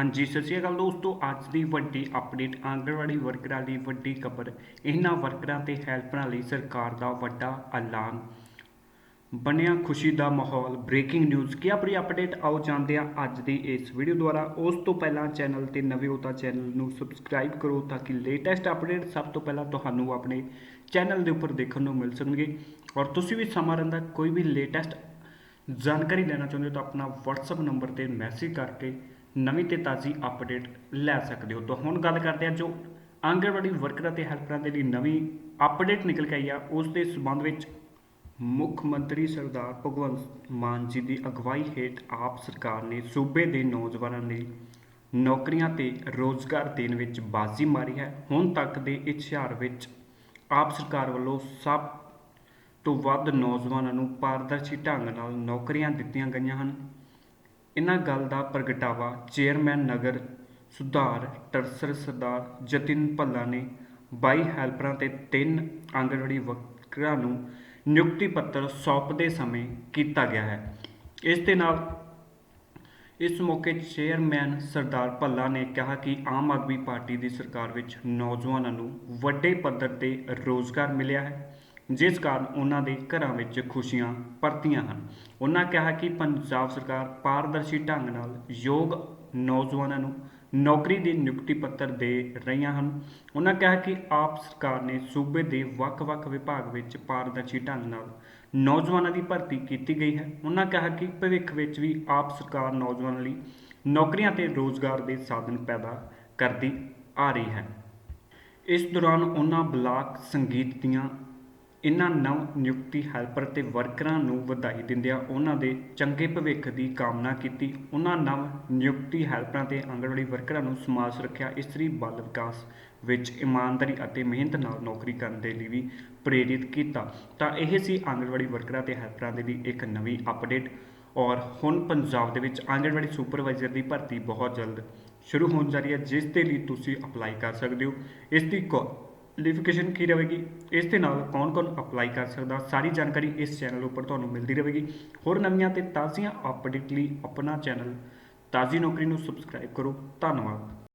ਹਾਂਜੀ, ਸਤਿ ਸ਼੍ਰੀ ਅਕਾਲ ਦੋਸਤੋ। ਅੱਜ ਦੀ ਵੱਡੀ ਅਪਡੇਟ ਆਂਗਣਵਾੜੀ ਵਰਕਰਾਂ ਦੀ ਵੱਡੀ ਖਬਰ। ਇਹਨਾਂ ਵਰਕਰਾਂ ਤੇ ਹੈਲਪਰਾਂ ਲਈ ਸਰਕਾਰ ਦਾ ਵੱਡਾ ਐਲਾਨ। ਬਣਿਆ ਖੁਸ਼ੀ ਦਾ ਮਾਹੌਲ ਬ੍ਰੇਕਿੰਗ ਨਿਊਜ਼ ਕੀ ਆਪਣੀ ਅਪਡੇਟ ਆਓ ਜਾਣਦੇ ਹਾਂ ਅੱਜ ਦੀ ਇਸ ਵੀਡੀਓ ਦੁਆਰਾ। ਉਸ ਤੋਂ ਪਹਿਲਾਂ ਚੈਨਲ ਤੇ ਨਵੇਂ ਹੋ ਤਾਂ ਚੈਨਲ ਨੂੰ ਸਬਸਕ੍ਰਾਈਬ ਕਰੋ ਤਾਂ ਕਿ ਲੇਟੈਸਟ ਅਪਡੇਟ ਸਭ ਤੋਂ ਪਹਿਲਾਂ ਤੁਹਾਨੂੰ ਆਪਣੇ ਚੈਨਲ ਦੇ ਉੱਪਰ ਦੇਖਣ ਨੂੰ ਮਿਲ ਸਕਣਗੇ। ਔਰ ਤੁਸੀਂ ਵੀ ਸਮਾਂ ਰਹਿੰਦਾ, ਕੋਈ ਵੀ ਲੇਟੈਸਟ ਜਾਣਕਾਰੀ ਲੈਣਾ ਚਾਹੁੰਦੇ ਹੋ ਤਾਂ ਆਪਣਾ WhatsApp ਨੰਬਰ ਤੇ ਮੈਸੇਜ ਕਰਕੇ ਨਵੀਂ ਤੇ ਤਾਜ਼ੀ ਅਪਡੇਟ ਲੈ ਸਕਦੇ ਹੋ। ਤਾਂ ਹੁਣ ਗੱਲ ਕਰਦੇ ਹਾਂ ਜੋ ਆਂਗਣਵਾੜੀ ਵਰਕਰਾਂ ਤੇ ਹੈਲਪਰਾਂ ਦੇ ਲਈ ਨਵੀਂ ਅਪਡੇਟ ਨਿਕਲ ਕੇ ਆਈ ਆ, ਉਸ ਦੇ ਸਬੰਧ ਵਿੱਚ ਮੁੱਖ ਮੰਤਰੀ ਸਰਦਾਰ ਭਗਵੰਤ ਮਾਨ ਜੀ ਦੀ ਅਗਵਾਈ ਹੇਠ ਆਪ ਸਰਕਾਰ ਨੇ ਸੂਬੇ ਦੇ ਨੌਜਵਾਨਾਂ ਲਈ ਨੌਕਰੀਆਂ ਤੇ ਰੋਜ਼ਗਾਰ ਦੇਣ ਵਿੱਚ ਬਾਜ਼ੀ ਮਾਰੀ ਹੈ। ਹੁਣ ਤੱਕ ਦੇ ਇਸ਼ਤਿਹਾਰ ਵਿੱਚ ਆਪ ਸਰਕਾਰ ਵੱਲੋਂ ਸਭ ਤੋਂ ਵੱਧ ਨੌਜਵਾਨਾਂ ਨੂੰ ਪਾਰਦਰਸ਼ੀ ਢੰਗ ਨਾਲ ਨੌਕਰੀਆਂ ਦਿੱਤੀਆਂ ਗਈਆਂ ਹਨ। ਇਹਨਾਂ ਗੱਲ ਦਾ ਪ੍ਰਗਟਾਵਾ ਚੇਅਰਮੈਨ ਨਗਰ ਸੁਧਾਰ ਟਰਸਰ ਸਰਦਾਰ ਜਤਿਨ ਭੱਲਾ ਨੇ ਬਾਈ ਹੈਲਪਰਾਂ ਤੇ ਤਿੰਨ ਆਂਗਣਵਾੜੀ ਵਰਕਰਾਂ ਨੂੰ ਨਿਯੁਕਤੀ ਪੱਤਰ ਸੌਂਪਦੇ ਸਮੇਂ ਕੀਤਾ ਗਿਆ ਹੈ। ਇਸ ਦੇ ਨਾਲ ਇਸ ਮੌਕੇ ਚੇਅਰਮੈਨ ਸਰਦਾਰ ਭੱਲਾ ਨੇ ਕਿਹਾ ਕਿ ਆਮ ਆਦਮੀ ਪਾਰਟੀ ਦੀ ਸਰਕਾਰ ਵਿੱਚ ਨੌਜਵਾਨਾਂ ਨੂੰ ਵੱਡੇ ਪੱਧਰ ਤੇ ਰੋਜ਼ਗਾਰ ਮਿਲਿਆ ਹੈ। ਜਿਸ ਕਾਰਨ ਉਹਨਾਂ ਦੇ ਘਰਾਂ ਵਿੱਚ ਖੁਸ਼ੀਆਂ ਪਰਤੀਆਂ ਹਨ। ਉਹਨਾਂ ਕਿਹਾ ਕਿ ਪੰਜਾਬ ਸਰਕਾਰ ਪਾਰਦਰਸ਼ੀ ਢੰਗ ਨਾਲ ਯੋਗ ਨੌਜਵਾਨਾਂ ਨੂੰ ਨੌਕਰੀ ਦੇ ਨਿਯੁਕਤੀ ਪੱਤਰ ਦੇ ਰਹੀਆਂ ਹਨ। ਉਹਨਾਂ ਕਿਹਾ ਕਿ ਆਪ ਸਰਕਾਰ ਨੇ ਸੂਬੇ ਦੇ ਵੱਖ-ਵੱਖ ਵਿਭਾਗ ਵਿੱਚ ਪਾਰਦਰਸ਼ੀ ਢੰਗ ਨਾਲ ਨੌਜਵਾਨਾਂ ਦੀ ਭਰਤੀ ਕੀਤੀ ਗਈ ਹੈ। ਉਹਨਾਂ ਕਿਹਾ ਕਿ ਭਵਿੱਖ ਵਿੱਚ ਵੀ ਆਪ ਸਰਕਾਰ ਨੌਜਵਾਨਾਂ ਲਈ ਨੌਕਰੀਆਂ ਤੇ ਰੋਜ਼ਗਾਰ ਦੇ ਸਾਧਨ ਪੈਦਾ ਕਰਦੀ ਆ ਰਹੀ ਹੈ। ਇਸ ਦੌਰਾਨ ਉਹਨਾਂ ਬਲਾਕ ਸੰਗੀਤ ਦੀਆਂ ਇਹਨਾਂ ਨਵ ਨਿਯੁਕਤੀ ਹੈਲਪਰ ਤੇ ਵਰਕਰਾਂ ਨੂੰ ਵਧਾਈ ਦਿੰਦਿਆਂ ਉਹਨਾਂ ਦੇ ਚੰਗੇ ਭਵਿੱਖ ਦੀ ਕਾਮਨਾ ਕੀਤੀ। ਉਹਨਾਂ ਨਵ ਨਿਯੁਕਤੀ ਹੈਲਪਰਾਂ ਤੇ ਆਂਗਣਵਾੜੀ ਵਰਕਰਾਂ ਨੂੰ ਸਮਾਜ ਸੁਰੱਖਿਆ, ਇਸਤਰੀ, ਬਾਲ ਵਿਕਾਸ ਵਿੱਚ ਇਮਾਨਦਾਰੀ ਅਤੇ ਮਿਹਨਤ ਨਾਲ ਨੌਕਰੀ ਕਰਨ ਦੇ ਲਈ ਵੀ ਪ੍ਰੇਰਿਤ ਕੀਤਾ। ਤਾਂ ਇਹ ਸੀ ਆਂਗਣਵਾੜੀ ਵਰਕਰਾਂ ਤੇ ਹੈਲਪਰਾਂ ਦੇ ਲਈ ਇੱਕ ਨਵੀਂ ਅਪਡੇਟ। ਔਰ ਹੁਣ ਪੰਜਾਬ ਦੇ ਵਿੱਚ ਆਂਗਣਵਾੜੀ ਸੁਪਰਵਾਈਜ਼ਰ ਦੀ ਭਰਤੀ ਬਹੁਤ ਜਲਦ ਸ਼ੁਰੂ ਹੋਣ ਜਾ ਰਹੀ ਹੈ, ਜਿਸ ਦੇ ਲਈ ਤੁਸੀਂ ਅਪਲਾਈ ਕਰ ਸਕਦੇ ਹੋ। ਇਸ ਦੀ ਕੁਆਲੀਫਿਕੇਸ਼ਨ ਕੀ ਰਹੇਗੀ? ਇਸ ਦੇ ਨਾਲ ਕੌਣ-ਕੌਣ ਅਪਲਾਈ ਕਰ ਸਕਦਾ? ਸਾਰੀ ਜਾਣਕਾਰੀ ਇਸ ਚੈਨਲ ਉੱਪਰ ਤੁਹਾਨੂੰ ਮਿਲਦੀ ਰਹੇਗੀ। ਹੋਰ ਨਵੀਆਂ ਤੇ ਤਾਜ਼ੀਆਂ ਅਪਡੇਟ ਲਈ ਆਪਣਾ ਚੈਨਲ ਤਾਜ਼ੀ ਨੌਕਰੀ ਨੂੰ ਸਬਸਕ੍ਰਾਈਬ ਕਰੋ। ਧੰਨਵਾਦ।